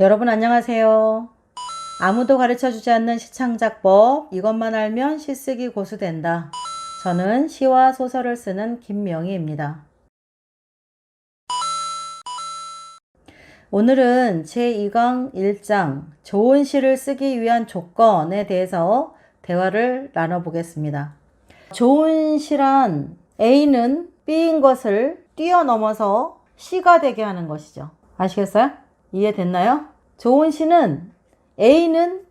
여러분 안녕하세요. 아무도 가르쳐 주지 않는 시창작법 이것만 알면 시쓰기 고수 된다. 저는 시와 소설을 쓰는 김명희입니다. 오늘은 제2강 1장 좋은 시를 쓰기 위한 조건에 대해서 대화를 나눠보겠습니다. 좋은 시란 A는 B인 것을 뛰어넘어서 C가 되게 하는 것이죠. 아시겠어요? 이해됐나요? 좋은 시는 A는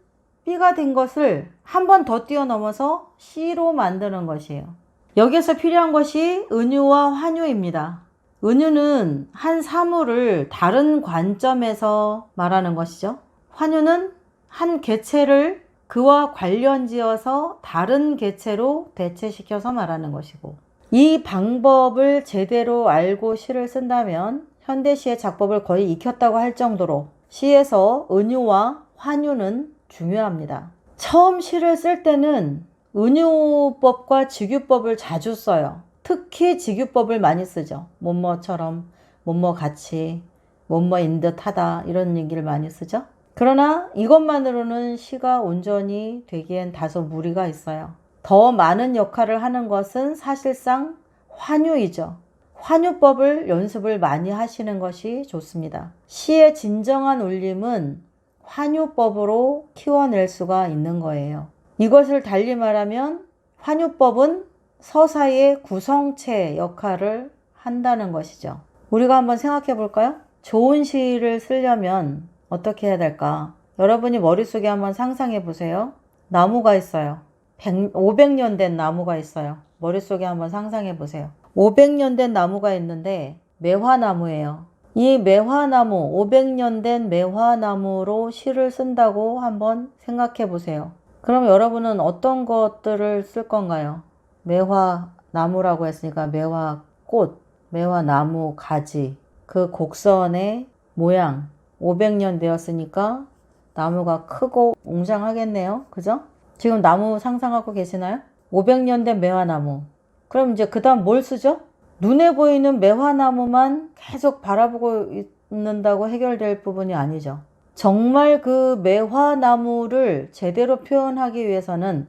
B가 된 것을 한 번 더 뛰어넘어서 C로 만드는 것이에요. 여기서 필요한 것이 은유와 환유입니다. 은유는 한 사물을 다른 관점에서 말하는 것이죠. 환유는 한 개체를 그와 관련지어서 다른 개체로 대체시켜서 말하는 것이고 이 방법을 제대로 알고 시를 쓴다면 현대시의 작법을 거의 익혔다고 할 정도로 시에서 은유와 환유는 중요합니다. 처음 시를 쓸 때는 은유법과 직유법을 자주 써요. 특히 직유법을 많이 쓰죠. 뭐뭐처럼, 뭐뭐 같이, 뭐뭐인 듯 하다 이런 얘기를 많이 쓰죠. 그러나 이것만으로는 시가 온전히 되기엔 다소 무리가 있어요. 더 많은 역할을 하는 것은 사실상 환유이죠. 환유법을 연습을 많이 하시는 것이 좋습니다. 시의 진정한 울림은 환유법으로 키워낼 수가 있는 거예요. 이것을 달리 말하면 환유법은 서사의 구성체 역할을 한다는 것이죠. 우리가 한번 생각해 볼까요? 좋은 시를 쓰려면 어떻게 해야 될까? 여러분이 머릿속에 한번 상상해 보세요. 나무가 있어요. 100, 500년 된 나무가 있어요. 머릿속에 한번 상상해 보세요. 500년 된 나무가 있는데 매화나무예요. 이 매화나무, 500년 된 매화나무로 시를 쓴다고 한번 생각해 보세요. 그럼 여러분은 어떤 것들을 쓸 건가요? 매화나무라고 했으니까 매화꽃, 매화나무 가지, 그 곡선의 모양, 500년 되었으니까 나무가 크고 웅장하겠네요. 그죠? 지금 나무 상상하고 계시나요? 500년 된 매화나무. 그럼 이제 그 다음 뭘 쓰죠? 눈에 보이는 매화나무만 계속 바라보고 있는다고 해결될 부분이 아니죠. 정말 그 매화나무를 제대로 표현하기 위해서는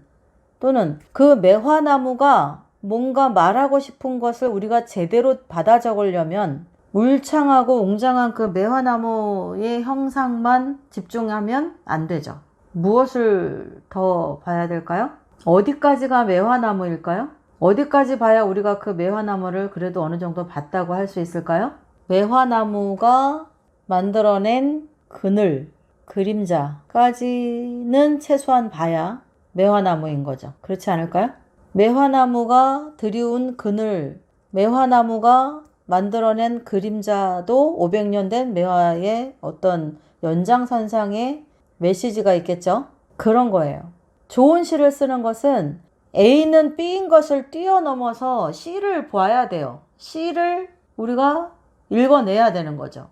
또는 그 매화나무가 뭔가 말하고 싶은 것을 우리가 제대로 받아 적으려면 물창하고 웅장한 그 매화나무의 형상만 집중하면 안 되죠. 무엇을 더 봐야 될까요? 어디까지가 매화나무일까요? 어디까지 봐야 우리가 그 매화나무를 그래도 어느 정도 봤다고 할 수 있을까요? 매화나무가 만들어낸 그늘, 그림자까지는 최소한 봐야 매화나무인 거죠. 그렇지 않을까요? 매화나무가 들이운 그늘, 매화나무가 만들어낸 그림자도 500년 된 매화의 어떤 연장선상의 메시지가 있겠죠? 그런 거예요. 좋은 시를 쓰는 것은 A는 B인 것을 뛰어넘어서 C를 봐야 돼요. C를 우리가 읽어내야 되는 거죠.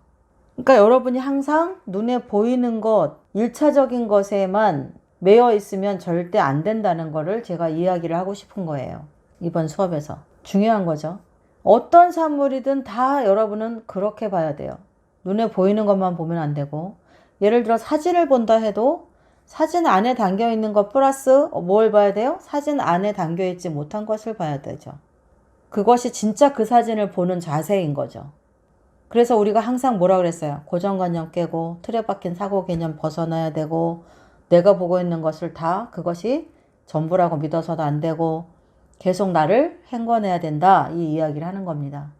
그러니까 여러분이 항상 눈에 보이는 것, 1차적인 것에만 매여 있으면 절대 안 된다는 거를 제가 이야기를 하고 싶은 거예요. 이번 수업에서. 중요한 거죠. 어떤 사물이든 다 여러분은 그렇게 봐야 돼요. 눈에 보이는 것만 보면 안 되고, 예를 들어 사진을 본다 해도 사진 안에 담겨 있는 것 플러스 뭘 봐야 돼요? 사진 안에 담겨 있지 못한 것을 봐야 되죠. 그것이 진짜 그 사진을 보는 자세인 거죠. 그래서 우리가 항상 뭐라 그랬어요? 고정관념 깨고 틀에 박힌 사고 개념 벗어나야 되고 내가 보고 있는 것을 다 그것이 전부라고 믿어서도 안 되고 계속 나를 행궈내야 된다 이 이야기를 하는 겁니다.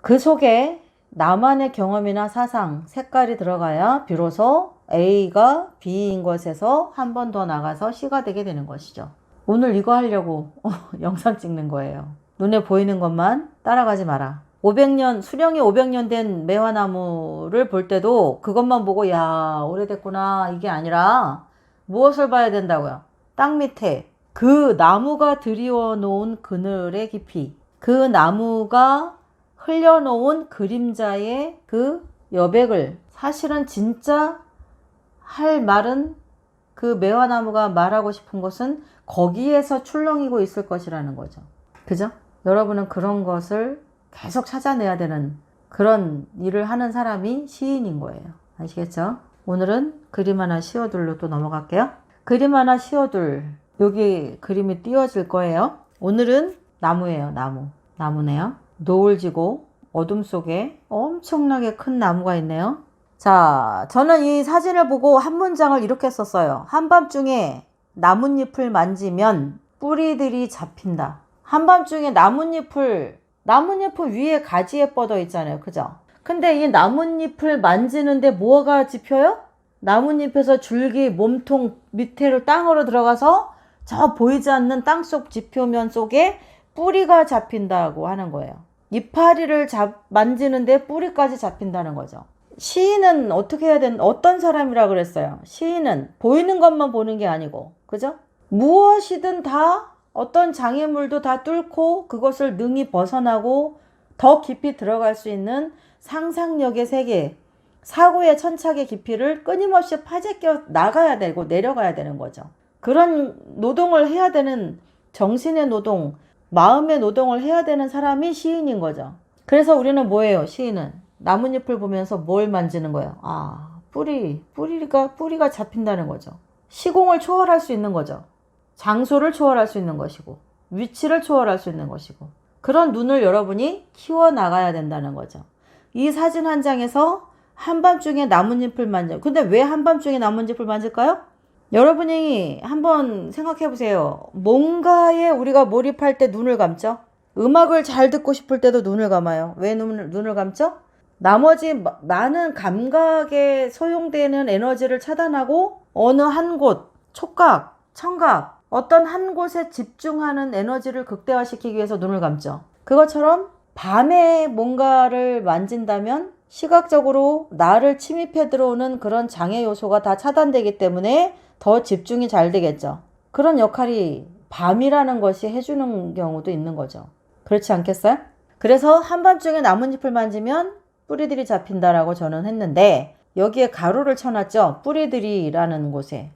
그 속에 나만의 경험이나 사상, 색깔이 들어가야 비로소 A가 B인 것에서 한 번 더 나가서 C가 되게 되는 것이죠. 오늘 이거 하려고 영상 찍는 거예요. 눈에 보이는 것만 따라가지 마라. 500년, 수령이 500년 된 매화나무를 볼 때도 그것만 보고, 야, 오래됐구나. 이게 아니라 무엇을 봐야 된다고요? 땅 밑에 그 나무가 들이워 놓은 그늘의 깊이, 그 나무가 흘려놓은 그림자의 그 여백을 사실은 진짜 할 말은 그 매화나무가 말하고 싶은 것은 거기에서 출렁이고 있을 것이라는 거죠. 그죠? 여러분은 그런 것을 계속 찾아내야 되는 그런 일을 하는 사람이 시인인 거예요. 아시겠죠? 오늘은 그림 하나 씌워둘로 또 넘어갈게요. 그림 하나 씌워둘. 여기 그림이 띄워질 거예요. 오늘은 나무예요, 나무. 나무네요. 노을 지고 어둠 속에 엄청나게 큰 나무가 있네요. 자, 저는 이 사진을 보고 한 문장을 이렇게 썼어요. 한밤중에 나뭇잎을 만지면 뿌리들이 잡힌다. 한밤중에 나뭇잎을, 나뭇잎은 위에 가지에 뻗어 있잖아요. 그죠? 근데 이 나뭇잎을 만지는데 뭐가 집혀요? 나뭇잎에서 줄기 몸통 밑으로 땅으로 들어가서 저 보이지 않는 땅속 지표면 속에 뿌리가 잡힌다고 하는 거예요. 이파리를 잡, 만지는데 뿌리까지 잡힌다는 거죠. 시인은 어떻게 해야 되는, 어떤 사람이라 그랬어요? 시인은 보이는 것만 보는 게 아니고, 그죠? 무엇이든 다 어떤 장애물도 다 뚫고 그것을 능히 벗어나고 더 깊이 들어갈 수 있는 상상력의 세계, 사고의 천착의 깊이를 끊임없이 파재껴 나가야 되고 내려가야 되는 거죠. 그런 노동을 해야 되는 정신의 노동, 마음의 노동을 해야 되는 사람이 시인인 거죠. 그래서 우리는 뭐예요, 시인은? 나뭇잎을 보면서 뭘 만지는 거예요? 아, 뿌리, 뿌리가, 뿌리가 잡힌다는 거죠. 시공을 초월할 수 있는 거죠. 장소를 초월할 수 있는 것이고, 위치를 초월할 수 있는 것이고, 그런 눈을 여러분이 키워나가야 된다는 거죠. 이 사진 한 장에서 한밤중에 나뭇잎을 만져. 근데 왜 한밤중에 나뭇잎을 만질까요? 여러분이 한번 생각해 보세요. 뭔가에 우리가 몰입할 때 눈을 감죠? 음악을 잘 듣고 싶을 때도 눈을 감아요. 왜 눈을, 눈을 감죠? 나머지 마- 많은 감각에 소용되는 에너지를 차단하고 어느 한 곳, 촉각, 청각, 어떤 한 곳에 집중하는 에너지를 극대화시키기 위해서 눈을 감죠. 그것처럼 밤에 뭔가를 만진다면 시각적으로 나를 침입해 들어오는 그런 장애 요소가 다 차단되기 때문에 더 집중이 잘 되겠죠. 그런 역할이 밤이라는 것이 해주는 경우도 있는 거죠. 그렇지 않겠어요? 그래서 한밤중에 나뭇잎을 만지면 뿌리들이 잡힌다라고 저는 했는데 여기에 가로를 쳐놨죠. 뿌리들이라는 곳에.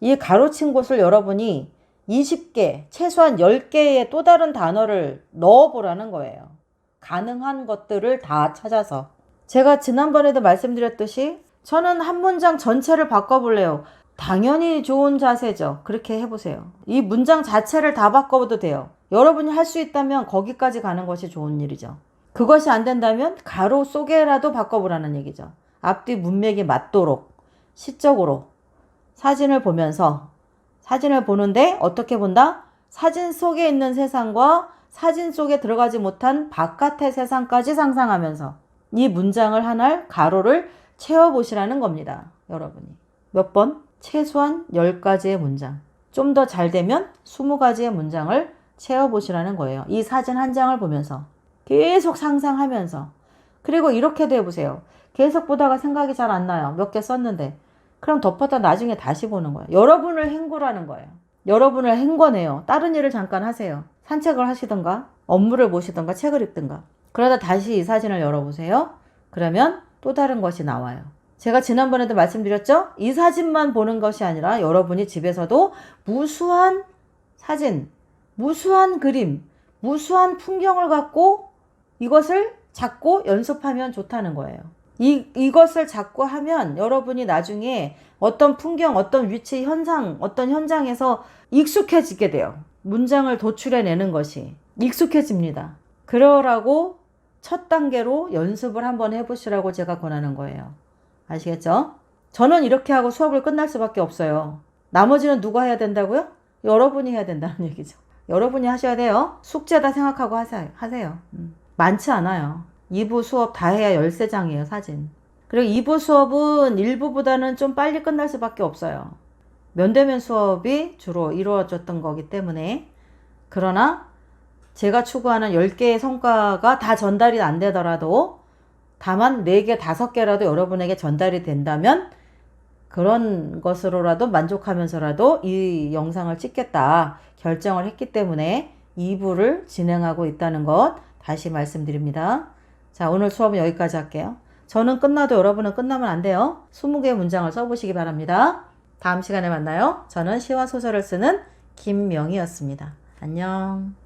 이 가로친 곳을 여러분이 20개, 최소한 10개의 또 다른 단어를 넣어보라는 거예요. 가능한 것들을 다 찾아서. 제가 지난번에도 말씀드렸듯이 저는 한 문장 전체를 바꿔볼래요. 당연히 좋은 자세죠. 그렇게 해보세요. 이 문장 자체를 다 바꿔도 돼요. 여러분이 할 수 있다면 거기까지 가는 것이 좋은 일이죠. 그것이 안 된다면 가로 속에라도 바꿔보라는 얘기죠. 앞뒤 문맥이 맞도록 시적으로 사진을 보면서 사진을 보는데 어떻게 본다? 사진 속에 있는 세상과 사진 속에 들어가지 못한 바깥의 세상까지 상상하면서 이 문장을 하나를 가로를 채워보시라는 겁니다. 여러분이. 몇 번? 최소한 10가지의 문장. 좀 더 잘 되면 20가지의 문장을 채워보시라는 거예요. 이 사진 한 장을 보면서. 계속 상상하면서. 그리고 이렇게도 해보세요. 계속 보다가 생각이 잘 안 나요. 몇 개 썼는데. 그럼 덮었다 나중에 다시 보는 거예요. 여러분을 헹구라는 거예요. 여러분을 헹궈내요. 다른 일을 잠깐 하세요. 산책을 하시던가, 업무를 보시던가, 책을 읽든가. 그러다 다시 이 사진을 열어보세요. 그러면 또 다른 것이 나와요. 제가 지난번에도 말씀드렸죠? 이 사진만 보는 것이 아니라 여러분이 집에서도 무수한 사진, 무수한 그림, 무수한 풍경을 갖고 이것을 잡고 연습하면 좋다는 거예요. 이, 이것을 잡고 하면 여러분이 나중에 어떤 풍경, 어떤 위치, 현상, 어떤 현장에서 익숙해지게 돼요. 문장을 도출해내는 것이 익숙해집니다. 그러라고 첫 단계로 연습을 한번 해보시라고 제가 권하는 거예요. 아시겠죠? 저는 이렇게 하고 수업을 끝날 수밖에 없어요. 나머지는 누가 해야 된다고요? 여러분이 해야 된다는 얘기죠. 여러분이 하셔야 돼요. 숙제다 생각하고 하세요. 하세요. 음. 많지 않아요. 2부 수업 다 해야 13장이에요, 사진. 그리고 2부 수업은 1부보다는 좀 빨리 끝날 수밖에 없어요. 면대면 수업이 주로 이루어졌던 거기 때문에. 그러나 제가 추구하는 10개의 성과가 다 전달이 안 되더라도 다만 4개, 5개라도 여러분에게 전달이 된다면 그런 것으로라도 만족하면서라도 이 영상을 찍겠다 결정을 했기 때문에 2부를 진행하고 있다는 것 다시 말씀드립니다. 자, 오늘 수업은 여기까지 할게요. 저는 끝나도 여러분은 끝나면 안 돼요. 20개의 문장을 써보시기 바랍니다. 다음 시간에 만나요. 저는 시와 소설을 쓰는 김명희였습니다. 안녕.